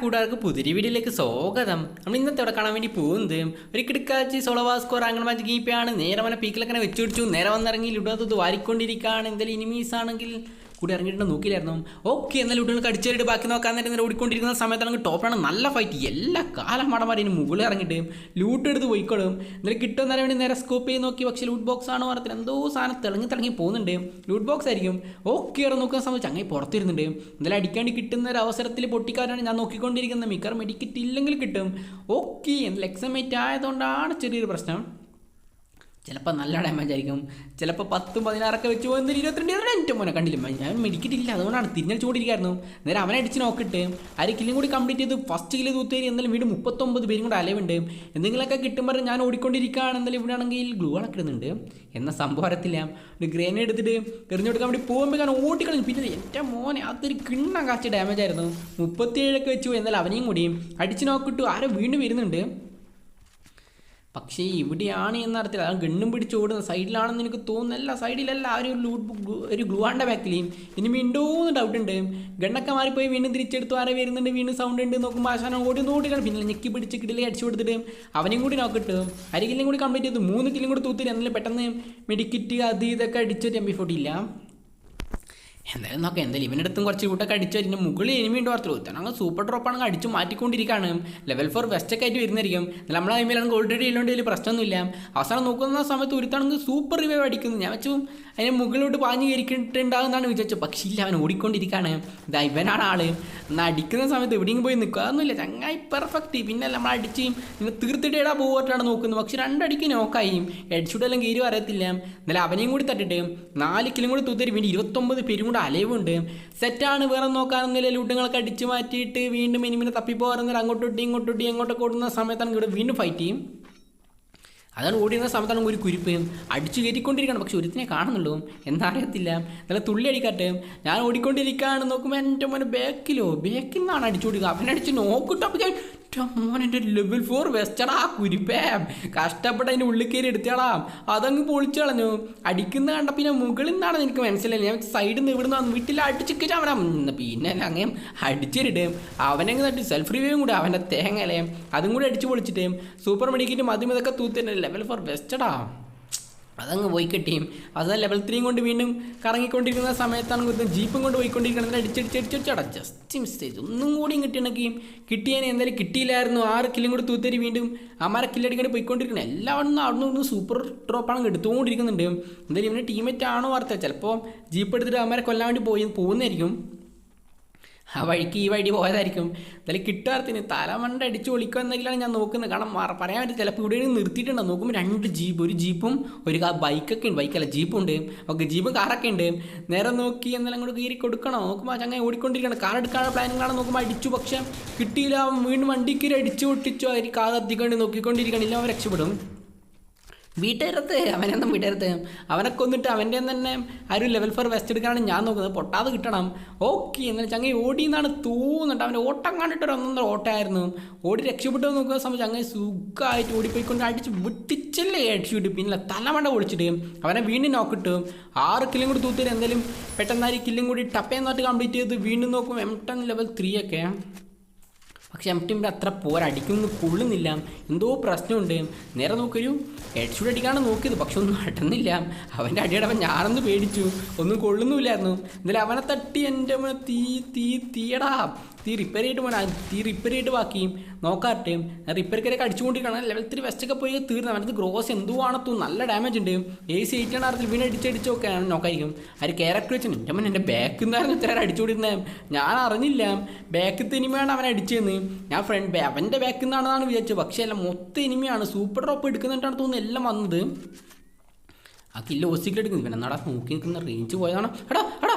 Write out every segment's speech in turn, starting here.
കൂട്ടുകാർക്ക് പുതിരി വീഡിയോയിലേക്ക് സ്വാഗതം. നമ്മൾ ഇന്നത്തെ ഇവിടെ കാണാൻ വേണ്ടി പോകുന്നത് ഒരു കിടക്കാച്ചി സോളവാസ്കോർ അങ്ങനെ മാച്ച് നേരെ വന്ന പീക്കിലൊക്കെ വെച്ചു പിടിച്ചു നേരെ വന്നിറങ്ങി ലുഡോത്തത് വാരിക്കൊണ്ടിരിക്കുകയാണ്. എന്തെങ്കിലും ഇനിമീസ് ആണെങ്കിൽ കൂടി ഇറങ്ങിയിട്ട് നോക്കിയില്ലായിരുന്നു? ഓക്കെ എന്നാൽ ലുഡോൾക്ക് അടിച്ചേരിട്ട് ബാക്കി നോക്കാൻ നേരം ഇങ്ങനെ ഓടിക്കൊണ്ടിരിക്കുന്ന സമയത്താണെങ്കിൽ ടോപ്പാണ് നല്ല ഫൈറ്റ് എല്ലാ കാലം മടമാരിന് മുകളിൽ ഇറങ്ങിയിട്ട് ലൂട്ട് എടുത്ത് പോയിക്കോളും. എന്നാലും കിട്ടുമെന്ന് വേണ്ടി നേരെ സ്കോപ്പ് ചെയ്ത് നോക്കി. പക്ഷേ ലൂട്ട് ബോക്സ് ആണ് പറഞ്ഞത് എന്തോ സാധനം തിളങ്ങി തിളങ്ങി പോകുന്നുണ്ട്. ലൂട്ട് ബോക്സ് ആയിരിക്കും. ഓക്കെ ഇറങ്ങി നോക്കുന്ന സമയത്ത് ചങ്ങായി പുറത്തിരുന്നുണ്ട്. എന്തായാലും അടിക്കാണ്ട് കിട്ടുന്ന ഒരു അവസരത്തിൽ പൊട്ടിക്കാരാണ് ഞാൻ നോക്കിക്കൊണ്ടിരിക്കുന്നത്. മിക്കവാറും മെഡിക്കറ്റ് ഇല്ലെങ്കിൽ കിട്ടും. ഓക്കെ എന്തായാലും എക്സമേറ്റ് ആയതുകൊണ്ടാണ് ചെറിയൊരു പ്രശ്നം. ചിലപ്പോൾ നല്ല ഡാമേജ് ആയിരിക്കും. ചിലപ്പോൾ പത്തും പതിനാറൊക്കെ വെച്ച് പോകുന്ന ഇരുപത്തിരണ്ട് ഇരുപത്തിരണ്ട് എന്റെ മോനെ കണ്ടില്ല? ഞാൻ മെഡിക്കറ്റ് ഇല്ല അതുകൊണ്ടാണ് തിരിഞ്ഞടിച്ചുകൊണ്ടിരിക്കുകയായിരുന്നു നേരെ അവനെ അടിച്ച് നോക്കിട്ട് അര കില്ലും കൂടി കംപ്ലീറ്റ് ചെയ്ത് ഫസ്റ്റ് കില്ല് തൂത്തേരി എന്തായാലും വീട് മുപ്പത്തൊമ്പത് പേരും കൂടെ അലവുണ്ട് എന്തെങ്കിലുമൊക്കെ കിട്ടുമ്പോൾ ഞാൻ ഓടിക്കൊണ്ടിരിക്കുകയാണ്. എന്തായാലും ഇവിടെ ആണെങ്കിൽ ഗ്ലൂ ഇടുന്നുണ്ട് എന്ന സംഭവം അറിയത്തില്ല. ഒരു ഗ്രേനേഡ് എടുത്തിട്ട് എറിഞ്ഞു കൊടുക്കാൻ വേണ്ടി പോകുമ്പോൾ ഞാൻ ഓടിക്കളഞ്ഞു. പിന്നെ എന്റെ മോനെ അതൊരു കിണ്ണം കാച്ച ഡാമേജ് ആയിരുന്നു. മുപ്പത്തിയേഴൊക്കെ വെച്ചു എന്നാലും അവനെയും കൂടി അടിച്ച് നോക്കിട്ടു ആരോ വീണ്ടും വരുന്നുണ്ട്. പക്ഷേ ഇവിടെയാണ് എന്നറിയത്തില്ല ആ ഗണ്ണും പിടിച്ച് ഓടുന്ന സൈഡിലാണെന്ന് എനിക്ക് തോന്നുന്നില്ല സൈഡിലല്ല ആ ഒരു ലൂട്ട് ഒരു ഗ്ലൂവാണ്ട ബാക്കിലെയും. ഇനി വീണ്ടും ഡൗട്ട് ഉണ്ട്. ഗണ്ണൊക്കെ മാറിപ്പോയി വീണ്ടും തിരിച്ചെടുത്ത്. ആരെ വരുന്നുണ്ട് വീണ്ടും സൗണ്ട് ഉണ്ട് നോക്കുമ്പോൾ ആശാനം ഓടി നോട്ടിക്കണം പിന്നെ ഞെക്കി പിടിച്ച് കിടിലേ അടിച്ചു കൊടുത്തിട്ട് അവനെയും കൂടി നോക്കിട്ട് അര കൂടി കംപ്ലീറ്റ് ചെയ്തു. മൂന്ന് കില്ലും കൂടി തൂത്തിട്ട് എന്നാലും പെട്ടെന്ന് മെഡിക്കിറ്റ് അത് ഇതൊക്കെ അടിച്ചൊരു എം ബി ഫോർട്ടി ഇല്ല. എന്തായാലും നോക്കാം എന്തായാലും ഇവനടുത്തും കുറച്ച് കൂട്ടൊക്കെ അടിച്ചു വരുന്ന. മുകളിൽ എനിമിയുണ്ട് ഓർത്തോ അങ്ങ് സൂപ്പർ ഡ്രോപ്പ് ആണെങ്കിൽ അടിച്ചു മാറ്റിക്കൊണ്ടിരിക്കുകയാണ്. ലെവൽ ഫോർ വെസ്റ്റ് ഒക്കെ ആയിട്ട് വരുന്നതായിരിക്കും. എന്നാൽ നമ്മളെ ടൈമിലാണ് ഓൾറെഡി ഉള്ളതുകൊണ്ട് വലിയ പ്രശ്നമൊന്നുമില്ല. അവസാനം നോക്കുന്ന സമയത്ത് ഒരുത്താണെങ്കിൽ സൂപ്പർ റിവൈവ് അടിക്കുന്നു. ഞാൻ വെച്ചു അതിന്റെ മുകളിലോട്ട് പാഞ്ഞു കയറിക്കിട്ടുണ്ടാകുന്നതാണ് വിചാരിച്ചു പക്ഷേ ഇല്ല അവൻ ഓടിക്കൊണ്ടിരിക്കുകയാണ്. ഇതാ ഇവനാണ് ആൾ. എന്നാൽ അടിക്കുന്ന സമയത്ത് എവിടെയും പോയി നിൽക്കുക അതൊന്നുമില്ല. ചങ്ങായി പെർഫെക്റ്റ് പിന്നെ നമ്മൾ അടിച്ച് നിങ്ങൾ തീർത്തിട്ട് ഇടാ പോയിട്ടാണ് നോക്കുന്നത്. പക്ഷെ രണ്ടടിക്ക് നോക്കായി ഹെഡ്ഷൂട്ടെല്ലാം കീരും അറിയത്തില്ല എന്നാലും അവനെയും കൂടി തട്ടിട്ട് നാല് കിലും കൂടി തൂത്തരി വേണ്ടി ഇരുപത്തൊമ്പത് പേരും അലവുണ്ട് സെറ്റാണ് വേറെ നോക്കാനൊന്നുമില്ല. ലൂട്ടുകളൊക്കെ അടിച്ച് മാറ്റിയിട്ട് വീണ്ടും ഇനിമിനെ തപ്പിപ്പോറുന്നില്ല അങ്ങോട്ടൊട്ടി ഇങ്ങോട്ടൊട്ടി എങ്ങോട്ടൊക്കെ ഓടുന്ന സമയത്താണ് ഇവിടെ വീണ്ടും ഫൈറ്റ് ചെയ്യും. അതാണ് ഓടിയുന്ന സമയത്താണ് ഒരു കുരിപ്പ്. അടിച്ചു കയറ്റിക്കൊണ്ടിരിക്കണം പക്ഷെ ഒരുത്തിനെ കാണുന്നുള്ളൂ. എന്താ അറിയത്തില്ല. നല്ല തുള്ളി അടിക്കട്ടെ. ഞാൻ ഓടിക്കൊണ്ടിരിക്കുകയാണ്. നോക്കുമ്പോൾ എന്റെ മോനെ ബാക്കിലോ ബാക്കിൽ നിന്നാണ് അടിച്ചു കൊടുക്കുക അവനടിച്ച് നോക്കിട്ടോ മോനെ ലെവൽ ഫോർ വെസ്റ്റടാ കുരിപ്പേ. കഷ്ടപ്പെട്ട് അതിന്റെ ഉള്ളിൽ കയറി എടുത്തടാ അതങ്ങ് പൊളിച്ചു കളഞ്ഞു. അടിക്കുന്ന കണ്ട പിന്നെ മുകളിൽ നിന്നാണ് എനിക്ക് മനസ്സിലായി ഞാൻ സൈഡിൽ നിന്ന് ഇവിടുന്ന് വീട്ടിൽ അടിച്ചിട്ട് അവനെ പിന്നെ അങ്ങനെ അടിച്ചിട്ട് അവനങ്ങ് തട്ടി. സെൽഫ് റിവ്യൂവും കൂടെ അവന്റെ തേങ്ങലേ അതും കൂടി അടിച്ച് പൊളിച്ചിട്ട്. സൂപ്പർ മെഡിക്കറ്റും അതും ഇതൊക്കെ തൂത്തിന്റെ ലെവൽ ഫോർ ബെസ്റ്റടാ അതങ്ങ് പോയി കിട്ടിയും അത് ലെവൽ ത്രീയും കൊണ്ട് വീണ്ടും കറങ്ങിക്കൊണ്ടിരിക്കുന്ന സമയത്താണ് കുത്തും ജീപ്പും കൊണ്ട് പോയിക്കൊണ്ടിരിക്കുന്നത്. അടിച്ചടിച്ചടിച്ചടിച്ചട ജസ്റ്റ് മിസ്റ്റേജ് ഒന്നും കൂടിയും കിട്ടിയിണക്കിയും കിട്ടിയതിനെ എന്തായാലും കിട്ടിയില്ലായിരുന്നു. ആറ് കില്ലും കൂടി തൂത്തരി വീണ്ടും അമ്മാരെ കില്ലടിക്കാണ്ട് പോയിക്കൊണ്ടിരിക്കുന്നത് എല്ലാവരും അവിടെ നിന്ന് സൂപ്പർ ഡ്രോപ്പാണ് എടുത്തുകൊണ്ടിരിക്കുന്നുണ്ട്. എന്തായാലും ഇവന്റെ ടീമേറ്റ് ആണോ വാർത്ത. ചിലപ്പോൾ ജീപ്പ് എടുത്തിട്ട് അമാരെ കൊല്ലാൻ വേണ്ടി പോയി പോകുന്നതായിരിക്കും ആ വഴിക്ക് ഈ വഴി പോയതായിരിക്കും. എന്തായാലും കിട്ടാർത്തിന് തലമണ്ട അടിച്ച് ഒളിക്കുമെന്നെങ്കിലാണ് ഞാൻ നോക്കുന്നത്. കാരണം പറയാൻ പറ്റും ചിലപ്പോൾ ഇവിടെ നിർത്തിയിട്ടുണ്ടോ. നോക്കുമ്പോൾ രണ്ട് ജീപ്പ് ഒരു ജീപ്പും ഒരു ബൈക്കൊക്കെ ഉണ്ട്. ബൈക്കല്ല ജീപ്പുണ്ട്. ഓക്കെ ജീപ്പും കാറൊക്കെ ഉണ്ട്. നേരെ നോക്കി എന്തെല്ലാം അങ്ങോട്ട് കീറി കൊടുക്കണോ? നോക്കുമ്പോൾ ചങ്ങനെ ഓടിക്കൊണ്ടിരിക്കണം കാർ എടുക്കാനുള്ള പ്ലാനിങ് കാണാൻ നോക്കുമ്പോൾ അടിച്ചു. പക്ഷേ കിട്ടിയില്ല. വീണ്ടും വണ്ടി കീറി അടിച്ചു പൊട്ടിച്ചു. അവർ കാർ എത്തിക്കൊണ്ട് നോക്കിക്കൊണ്ടിരിക്കണില്ല അവർ രക്ഷപ്പെടും. വീട്ടുകാരത്ത് അവനൊന്നും വീട്ടുകാരത്ത് അവനെ കൊന്നിട്ട് അവന്റെ തന്നെ ആ ഒരു ലെവൽ ഫോർ വെസ്റ്റ് എടുക്കാനാണ് ഞാൻ നോക്കുന്നത്. പൊട്ടാതെ കിട്ടണം. ഓക്കെ എന്നാൽ അങ്ങനെ ഓടി എന്നാണ് തോന്നുന്നുണ്ട് അവന്റെ ഓട്ടം കണ്ടിട്ട് ഒരു ഒന്നൊന്നര ഓട്ടമായിരുന്നു. ഓടി രക്ഷപ്പെട്ടു എന്ന് നോക്കുന്ന സമയത്ത് അങ്ങനെ സുഖമായിട്ട് ഓടിപ്പോയിക്കൊണ്ട് അടിച്ച് വിട്ടിച്ചല്ലേ അടിച്ചുവിട്ട് പിന്നെ തലമണ്ട പൊളിച്ചിട്ട് അവനെ വീണ്ടും നോക്കിട്ട് ആറ് കില്ലും കൂടി തൂത്തിട്ട് എന്തെങ്കിലും പെട്ടെന്ന് കില്ലും കൂടി ടപ്പേന്നായിട്ട് കംപ്ലീറ്റ് ചെയ്ത് വീണ്ടും നോക്കും എം ടെൻ ലെവൽ ത്രീ ഒക്കെ പക്ഷെ എം ടീമിൽ അത്ര പോരടിക്കുന്നു കൊള്ളുന്നില്ല. എന്തോ പ്രശ്നമുണ്ട്. നേരെ നോക്കൊരു ഹെഡ് ഷൂട്ട് അടിക്കാണ് നോക്കിയത്. പക്ഷെ ഒന്നും നടന്നില്ല. അവന്റെ അടിയടവൻ ഞാനൊന്ന് പേടിച്ചു. ഒന്നും കൊള്ളുന്നുമില്ലായിരുന്നു. എന്നാലും അവനെ തട്ടി എന്റെ തീ തീ തീയടാ. തീ റിപ്പയർ ചെയ്തിട്ട് പോനാ തീ റിപ്പയർ ചെയ്തിട്ട് ബാക്കിയും നോക്കാട്ടെ. റിപ്പയർ കയറി അടിച്ചുകൊണ്ടിരിക്കണം ലെവൽ ത്രീ വെസ്റ്റൊക്കെ പോയി തീർന്നു. അവനത് ഗ്രോസ് എന്തോ ആണത്തു നല്ല ഡാമേജ് ഉണ്ട്. എ സി എയ്റ്റാണ് വീണ് അടിച്ചടിച്ചൊക്കെ നോക്കായിരിക്കും ഒരു ക്യാരക്ടർ വെച്ചു എന്റെ മുന്നേ എന്റെ ബാക്കിൽ നിന്നായിരുന്നു ഇത്ര അടിച്ചുകൊണ്ടിരുന്നത് ഞാൻ അറിഞ്ഞില്ല. ബാക്ക് തിനിമയാണ് അവൻ അടിച്ചതെന്ന്. ഞാൻ ഫ്രണ്ട് അവന്റെ ബാക്കിൽ നിന്നാണെന്നാണ് വിചാരിച്ചത്. പക്ഷേ എല്ലാം മൊത്തം ഇനിമയാണ്. സൂപ്പർ ഡ്രോപ്പ് എടുക്കുന്നിട്ടാണ് തോന്നുന്നു എല്ലാം വന്നത്. ആ കില്ല ഒസിക്കൽ എടുക്കുന്നു. പിന്നെ എന്നാടാ നോക്കി നിൽക്കുന്ന റേഞ്ച് പോയതാണ്. എടാ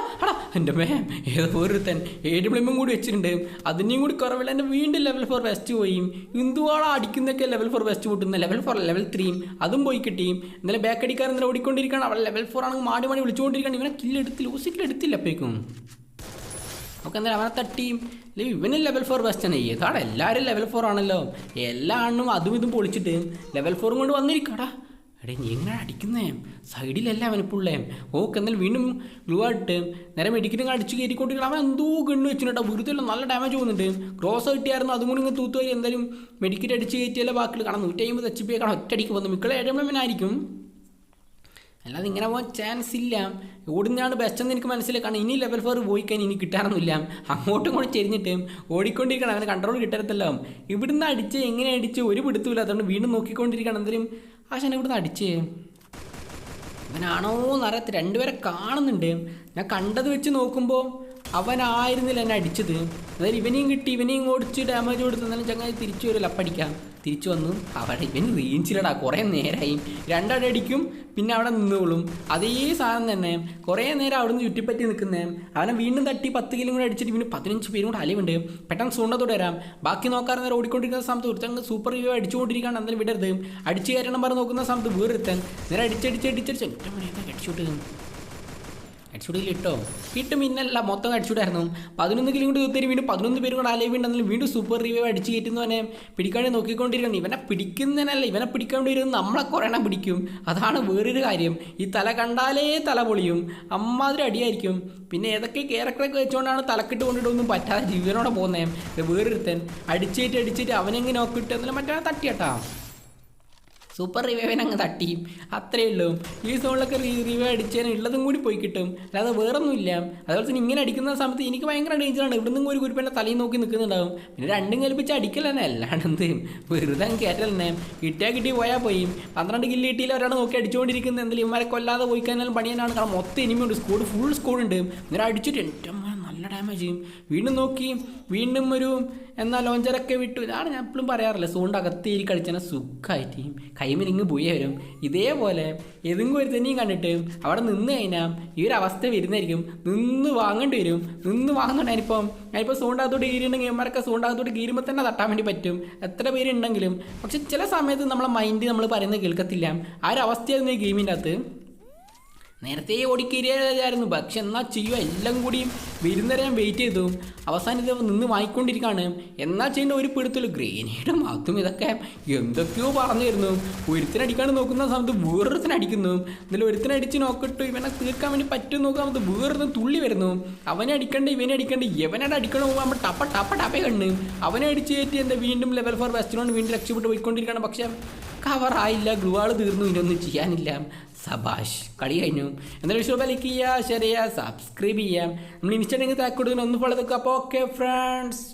എന്റെ മേ ഏതോ ഒരുത്തൻ ഏഴ് ബ്ലിമും കൂടി വെച്ചിട്ടുണ്ട്. അതിനെയും കൂടി കുറവില്ല. എന്റെ വീണ്ടും ലെവൽ ഫോർ വെസ്റ്റ് പോയി. എന്തുവാളാ അടിക്കുന്നൊക്കെ ലെവൽ ഫോർ വെസ്റ്റ് കൂട്ടുന്ന ലെവൽ ഫോർ ലെവൽ ത്രീയും അതും പോയി കിട്ടിയും ഇന്നലെ ബാക്ക് അടിക്കാർ ഇന്നലെ ഓടിക്കൊണ്ടിരിക്കുകയാണ്. അവൾ ലെവൽ ഫോർ ആണെങ്കിൽ മാടി മാടി വിളിച്ചുകൊണ്ടിരിക്കുകയാണ്. ഇവനെ കില്ല് ലൂസിക്കിൽ എടുത്തില്ല അപ്പോഴേക്കും ഓക്കെ എന്തായാലും അവനെ തട്ടിയും. അല്ലെങ്കിൽ ഇവനും ലെവൽ ഫോർ ബെസ്റ്റ് തന്നെ ഏതാണ് എല്ലാവരും ലെവൽ ഫോർ ആണല്ലോ. എല്ലാ ആണും അതും ഇതും പൊളിച്ചിട്ട് ലെവൽ ഫോറും കൊണ്ട് വന്നിരിക്കടാ എടേ നീ എങ്ങനെ അടിക്കുന്നേ? സൈഡിലല്ല അവനിപ്പുള്ളേ ഓക്കെ എന്നാൽ വീണ്ടും ഗ്ലൂ ആയിട്ട് നേരെ മെഡിക്കലും അടിച്ച് കയറ്റിക്കൊണ്ടിരിക്കണം അവൻ എന്തോ ഗണ്ണ് വെച്ചിട്ടാ വെറുതെ നല്ല ഡാമേജ് പോകുന്നുണ്ട് ക്രോസ് കിട്ടിയായിരുന്നു അതും കൂടി ഇങ്ങ് തൂത്തുവരി വരും എന്തായാലും മെഡിക്കറ്റ് അടിച്ച് കയറ്റിയല്ല ബാക്കിൽ കാണാം നൂറ്റി അമ്പത് എച്ച് പി കാണാം ഒറ്റയടിക്ക് വന്നു. മിക്കളെ ഏഴമ്മനായിരിക്കും അല്ലാതെ ഇങ്ങനെ പോകാൻ ചാൻസ് ഇല്ല. ഓടുന്നതാണ് ബെസ്റ്റ് എന്ന് എനിക്ക് മനസ്സിലായി. കാരണം ഇനി ലെവൽ ഫോർ പോയി കഴിഞ്ഞാൽ ഇനി കിട്ടാറൊന്നുമില്ല. അങ്ങോട്ടും കൂടി ചെരിഞ്ഞിട്ട് ഓടിക്കൊണ്ടിരിക്കണം. അവന് കൺട്രോൾ കിട്ടരുതല്ലോ. ഇവിടുന്ന് അടിച്ച് എങ്ങനെ അടിച്ച് ഒരു പിടുത്തുമില്ല അതുകൊണ്ട് വീണ്ടും നോക്കിക്കൊണ്ടിരിക്കണം എന്തെങ്കിലും ആശാൻ ഇവിടുന്ന് അടിച്ച്. അവനാണോ എന്നറിയാത്ത രണ്ടുപേരെ കാണുന്നുണ്ട്. ഞാൻ കണ്ടത് വെച്ച് നോക്കുമ്പോൾ അവനായിരുന്നില്ല എന്നെ അടിച്ചത്. അതായത് ഇവനെയും കിട്ടി ഇവനെയും ഓടിച്ച് ഡാമേജ് കൊടുത്ത് എന്നാലും ചങ്ങാതി തിരിച്ചു വരില്ല അപ്പടിക്കാം തിരിച്ചു വന്നു. അവിടെ ഇവൻ റീഞ്ചിലടാ കുറേ നേരമായി രണ്ടടി അടിക്കും പിന്നെ അവിടെ നിന്നോളും. അതേ സാധനം തന്നെ. കുറേ നേരം അവിടെ നിന്ന് ചുറ്റിപ്പറ്റി നിൽക്കുന്നേ. അവനെ വീണ്ടും തട്ടി പത്ത് കിലും കൂടെ അടിച്ചിട്ട് പിന്നെ പതിനഞ്ച് പേരും കൂടെ അലവുണ്ട്. പെട്ടെന്ന് സൂണ്ടത്തോടെ വരാം. ബാക്കി നോക്കാറ് നേരം ഓടിക്കൊണ്ടിരിക്കുന്ന സമയത്ത് ഒരുത്തങ്ങ് സൂപ്പർ റിവ്യൂ അടിച്ചുകൊണ്ടിരിക്കുകയാണ് എന്തായാലും വിടരുത്. അടിച്ച് കയറ്റണം പറഞ്ഞ് നോക്കുന്ന സമയത്ത് വീറെത്താൻ നേരെ അടിച്ചടിച്ച് അടിച്ചടിച്ച് മണി അടിച്ചു. അടിച്ചോട്ട് അടിച്ചുകൂടിയിൽ ഇട്ടോ കിട്ടും ഇന്നല്ല മൊത്തം അടിച്ചുടായിരുന്നു പതിനൊന്ന് കിലോ കൊണ്ട് തീർത്തേരി വീണ്ടും പതിനൊന്ന് പേരും കൂടെ അലവ് ഉണ്ടെങ്കിലും വീണ്ടും സൂപ്പർ റിവ്യൂ അടിച്ച് കയറ്റുന്നവനെ പിടിക്കാണ്ട് നോക്കിക്കൊണ്ടിരിക്കണം ഇവനെ പിടിക്കുന്നതിനല്ല ഇവനെ പിടിക്കാണ്ട് വരുന്നത് നമ്മളെ കുറേണം പിടിക്കും. അതാണ് വേറൊരു കാര്യം. ഈ തല കണ്ടാലേ തല പൊളിയും. അമ്മാതിരി അടിയായിരിക്കും. പിന്നെ ഏതൊക്കെ ക്യാരക്ടറൊക്കെ വെച്ചുകൊണ്ടാണ് തലക്കിട്ട് കൊണ്ടിട്ടൊന്നും പറ്റാതെ ജീവനോടെ പോകുന്നത് വേറൊരുത്തൻ. അടിച്ചേറ്റ് അടിച്ചിട്ട് അവനെങ്ങനെ നോക്കിയിട്ട് എന്നാലും മറ്റേ തട്ടിയട്ടാ. സൂപ്പർ റിവൈവിനെ അങ്ങ് തട്ടി അത്രയേ ഉള്ളൂ. ഈ സോണിലൊക്കെ റിവൈവ് അടിച്ചതിന് ഉള്ളതും കൂടി പോയി കിട്ടും. അല്ലാതെ വേറൊന്നുമില്ല. അതുപോലെ തന്നെ ഇങ്ങനെ അടിക്കുന്ന സമയത്ത് എനിക്ക് ഭയങ്കര ഡേഞ്ചറാണ് ഇവിടെ നിന്നും ഒരു കുരിപ്പന്റെ തലയിൽ നോക്കി നിൽക്കുന്നുണ്ടാവും പിന്നെ രണ്ടും കൽപ്പിച്ച് അടിക്കൽ തന്നെ അല്ലാണ്ട് വെറുതെ കയറ്റൽ തന്നെ കിട്ടിയാൽ കിട്ടി പോയാൽ പോയി. പന്ത്രണ്ട് കില്ല് കിട്ടിയില്ല ഒരാൾ നോക്കി അടിച്ചുകൊണ്ടിരിക്കുന്നത് എന്തെങ്കിലും ഇവന്മാരെ കൊല്ലാതെ പോയി കഴിഞ്ഞാലും പണിയാനാണ്. കാരണം മൊത്തം ഇനിമയുണ്ട് സ്കോഡ് ഫുൾ സ്കോഡുണ്ട് ഇങ്ങനെ അടിച്ചിട്ട് എന്റെ ഡാമേജ് ചെയ്യും. വീണ്ടും നോക്കി വീണ്ടും ഒരു എന്നാൽ ലോഞ്ചറൊക്കെ വിട്ടു. ഇതാണ് ഞാൻ എപ്പോഴും പറയാറില്ല സോണിന്റെ അകത്തേരി കളിച്ചാൽ സുഖമായിട്ട് കൈമിൽ പോയി വരും. ഇതേപോലെ ഏതെങ്കിലും ഒരു തന്നെയും കണ്ടിട്ട് അവിടെ നിന്ന് കഴിഞ്ഞാൽ ഈ ഒരു അവസ്ഥ വരുന്നതായിരിക്കും. നിന്ന് വാങ്ങേണ്ടി വരും. നിന്ന് വാങ്ങണ്ട ഞാനിപ്പം ഞാനിപ്പോൾ സോണ്ടാകത്തോട്ട് കീറിയുണ്ടെങ്കിൽ ഇവന്മാരൊക്കെ സോണ്ടാകത്തോട്ട് കീറുമ്പോൾ തന്നെ തട്ടാൻ വേണ്ടി പറ്റും. എത്ര പേരുണ്ടെങ്കിലും പക്ഷെ ചില സമയത്ത് നമ്മളെ മൈൻഡ് നമ്മൾ പറയുന്നത് കേൾക്കത്തില്ല. ആ ഒരു അവസ്ഥയായിരുന്നു ഈ ഗെയിമിന്റെ അകത്ത്. നേരത്തെ ഓടിക്കേരിയായിരുന്നു പക്ഷെ എന്നാൽ ചെയ്യുക? എല്ലാം കൂടിയും വരുന്നവരെ ഞാൻ വെയിറ്റ് ചെയ്തു. അവസാനം ഇത് നിന്ന് വാങ്ങിക്കൊണ്ടിരിക്കുകയാണ്. എന്നാൽ ചെയ്യേണ്ട ഒരു പിടുത്തുള്ളൂ ഗ്രേനേഡും അതും ഇതൊക്കെ എന്തൊക്കെയോ പറഞ്ഞിരുന്നു ഒരുത്തിനടിക്കാണ്ട് നോക്കുന്ന സമയത്ത് വേറൊരുത്തിനടിക്കുന്നു. എന്നാലും ഒരുത്തിനടിച്ച് നോക്കിട്ട് ഇവനെ തീർക്കാൻ വേണ്ടി പറ്റും നോക്കാൻ സമയത്ത് വേറൊരുത്തൻ തുള്ളി വരുന്നു. അവനെ അടിക്കണ്ട ഇവനെ അടിക്കണ്ട ഇവനോട് അടിക്കണം നമ്മൾ ടപ്പ ടപ്പ ടപ്പേ കണ്ണ്. അവനെ അടിച്ച് കയറ്റി എന്താ വീണ്ടും ലെവൽ ഫോർ വെസ്റ്റിനോട് വീണ്ടും രക്ഷപ്പെട്ട് പോയിക്കൊണ്ടിരിക്കുകയാണ്. പക്ഷേ കവറായില്ല ഗ്ലൂവാൾ തീർന്നു. ഇതിനൊന്നും ചെയ്യാനില്ല. സബാഷ് കളി കഴിഞ്ഞു. എന്തായാലും വിഷയം ലൈക്ക് ചെയ്യുക ഷെയർ ചെയ്യുക സബ്സ്ക്രൈബ് ചെയ്യാം നമ്മൾ ഇൻസ്റ്റാഗ്രാമിൽ താക്കോടുന്ന ഒന്ന് ഫോളോ അപ്പോൾ ഓക്കെ ഫ്രണ്ട്സ്